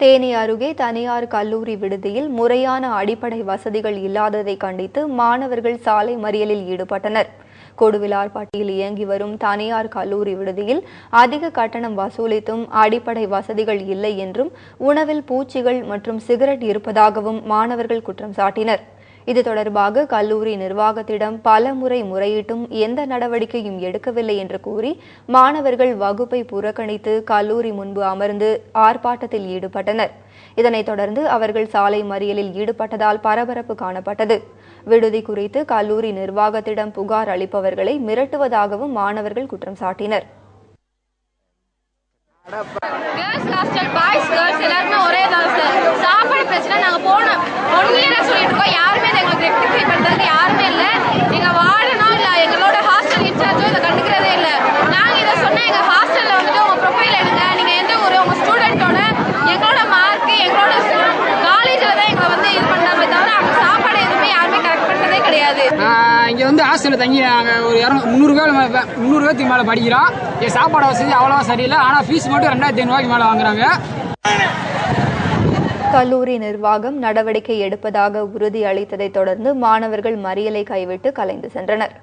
தேனி அருகே தனியார் கல்லூரி விடுதியில் முறையான அடிப்படை வசதிகள் இல்லாததை கண்டித்து மாணவர்கள் சாலை மறியலில் ஈடுபட்டனர். கொடுவிலார்பட்டியில் இயங்கி வரும் தனியார் கல்லூரி விடுதியில் அதிக கட்டணம் வசூலித்தும் அடிப்படை வசதிகள் இல்லை என்றும் உணவில் பூச்சிகள் மற்றும் சிகரெட் இருப்பதாகவும் மாணவர்கள் குற்றம் சாட்டினர். இது தொடர்பாக கல்லூரி நிர்வாகத்திடம் பல முறை முறையிட்டும் எந்த நடவடிக்கையும் எடுக்கவில்லை என்று கூறி மாணவர்கள் வகுப்பை புறக்கணித்து கல்லூரி முன்பு அமர்ந்து ஆர்ப்பாட்டத்தில் ஈடுபட்டனர். இதனைத் தொடர்ந்து அவர்கள் சாலை மறியலில் ஈடுபட்டதால் பரபரப்பு காணப்பட்டது. விடுதி குறித்து கல்லூரி நிர்வாகத்திடம் புகார் அளிப்பவர்களை மிரட்டுவதாகவும் மாணவர்கள் குற்றம் சாட்டினர். இங்கே வந்து ஹாஸ்டலில் தங்கி நாங்கள் ஒரு இரநூ முந்நூறு பேர் முந்நூறு பேர்த்துக்கு மேலே படிக்கிறோம் என் சாப்பாடு வசதி அவ்வளோவா சரியில்லை. ஆனால் ஃபீஸ் மட்டும் ரெண்டாயிரத்தி ஐநூறுவாய்க்கு மேலே வாங்குறாங்க. கல்லூரி நிர்வாகம் நடவடிக்கை எடுப்பதாக உறுதி அளித்ததைத் தொடர்ந்து மாணவர்கள் மறியலை கைவிட்டு கலைந்து சென்றனர்.